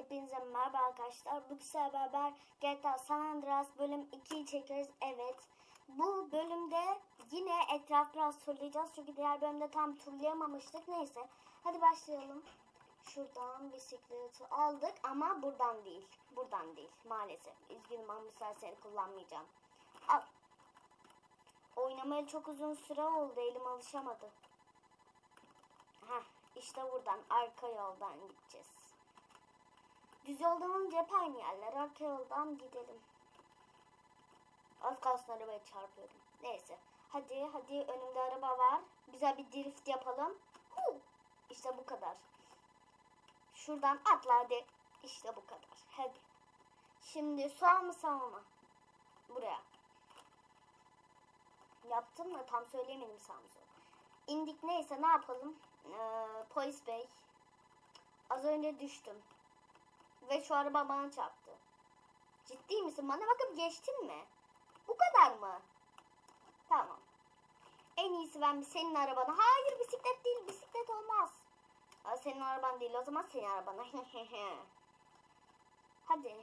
Hepinize merhaba arkadaşlar. Bu sefer beraber GTA San Andreas bölüm 2'yi çekiyoruz. Evet. Bu bölümde yine etraf biraz turlayacağız. Çünkü diğer bölümde tam turlayamamıştık. Neyse. Hadi başlayalım. Şuradan bisikleti aldık ama buradan değil. Buradan değil maalesef. Üzgünüm ama seni kullanmayacağım. Al. Oynamaya çok uzun süre oldu. Elim alışamadı. Heh, işte buradan arka yoldan gideceğiz. Düz yoldan olunca hep aynı yerler. Arka yoldan gidelim. Az kalsın arabaya çarpıyorum. Neyse. Hadi hadi önümde araba var. Güzel bir drift yapalım. Hu! İşte bu kadar. Şuradan atla hadi. İşte bu kadar. Hadi. Şimdi sağ mı sağ mı? Buraya. Yaptım mı? Tam söyleyemedim sağ mı sol. İndik neyse ne yapalım? Ee, polis bey. Az önce düştüm. Ve şu araba bana çarptı. Ciddi misin? Bana bakıp geçtin mi? Bu kadar mı? Tamam. En iyisi ben senin arabana. Hayır bisiklet değil. Bisiklet olmaz. Senin araban değil. O zaman senin arabana. Hadi.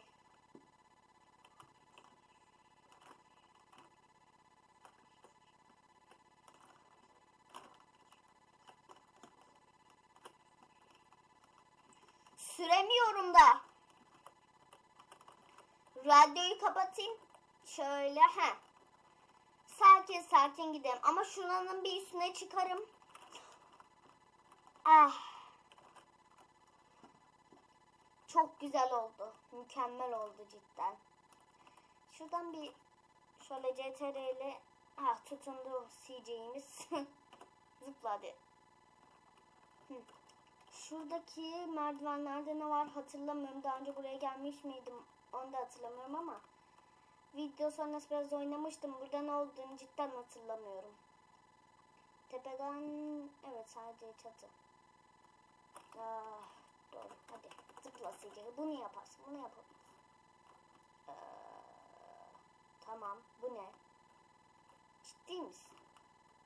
Süremiyorum da. Radyoyu kapatayım. Şöyle he. Sakin sakin gidelim. Ama şuranın bir üstüne çıkarım. Ah. Çok güzel oldu. Mükemmel oldu cidden. Şuradan bir şöyle CTR ile ha tutundu CJ'imiz. Zıpla hadi. Hı. Şuradaki merdivenlerde ne var hatırlamıyorum. Daha önce buraya gelmiş miydim onu da hatırlamıyorum ama video sonrası biraz oynamıştım. Burada ne olduğunu cidden hatırlamıyorum. Tepeden evet sadece çatı. Ah, doğru hadi zıpla Sicil. Bunu yaparsın bunu yapabilirsin. Ee, tamam bu ne? Ciddi misin?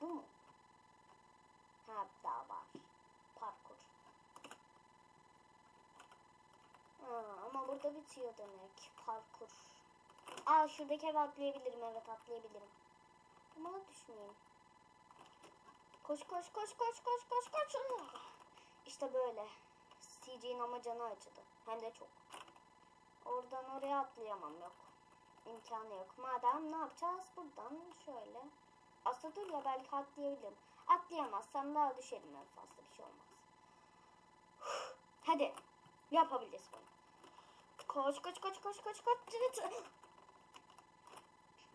Bu mu? Ha daha var. Parkur. Ha, ama burada bitiyor demek. Parkur. Aa şuradaki eve atlayabilirim. Evet atlayabilirim. Ama düşmeyeyim. Koş koş koş koş koş koş koş. İşte böyle. CJ'nin ama canı acıdı. Hem de çok. Oradan oraya atlayamam yok. İmkanı yok. Madem ne yapacağız? Buradan şöyle. Aslında dur ya belki atlayabilirim. Atlayamazsam daha düşerim en fazla bir şey olmaz. Hadi. Yapabiliriz bunu. Koş koş koş koş koş koş.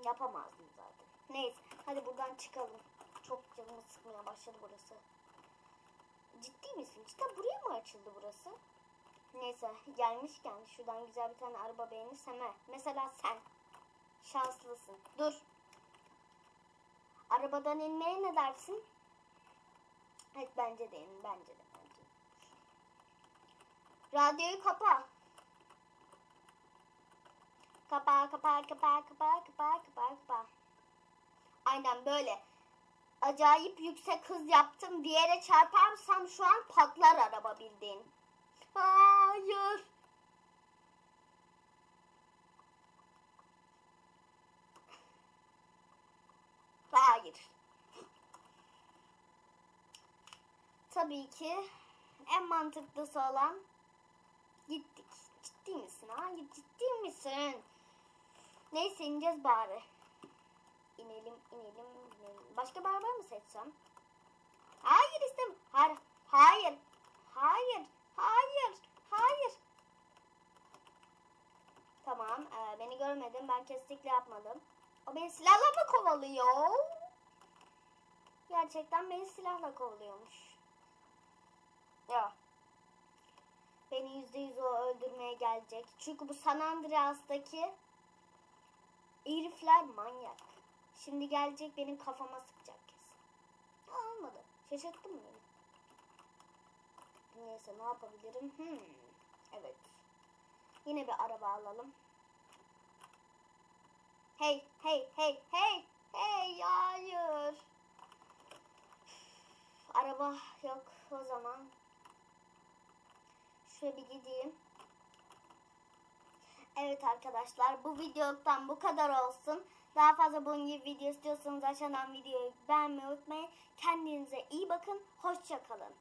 Yapamazdım zaten. Neyse hadi buradan çıkalım. Çok canımı sıkmaya başladı burası. Ciddi misin? Cidden buraya mı açıldı burası? Neyse gelmişken şuradan güzel bir tane araba beğenirsem he. Mesela sen. Şanslısın. Dur. Arabadan inmeye ne dersin? Evet bence de in. Bence de. Bence. Radyoyu kapa. Kapa kapa kapa kapa kapa kapa kapa. Aynen böyle. Acayip yüksek hız yaptım. Bir yere çarparsam şu an patlar araba bildiğin. Hayır. Hayır. Tabii ki en mantıklısı olan gittik. Ciddi misin? Hayır ciddi misin? Neyse ineceğiz bari. İnelim, inelim, inelim. Başka bir araba mı seçsem? Hayır istem. Hayır, hayır, hayır, hayır, hayır. Tamam, e, beni görmedin. Ben kesinlikle yapmadım. O beni silahla mı kovalıyor? Gerçekten beni silahla kovalıyormuş. Ya. Beni yüzde yüz o öldürmeye gelecek. Çünkü bu San Andreas'taki herifler manyak. Şimdi gelecek benim kafama sıkacak kesin. Ha, olmadı. Şaşırttın mı beni? Neyse ne yapabilirim? Hmm. Evet. Yine bir araba alalım. Hey, hey, hey, hey, hey, hayır. Araba yok o zaman. Şöyle bir gideyim. Evet arkadaşlar bu videodan bu kadar olsun. Daha fazla bunun gibi video istiyorsanız aşağıdan videoyu beğenmeyi unutmayın. Kendinize iyi bakın. Hoşça kalın.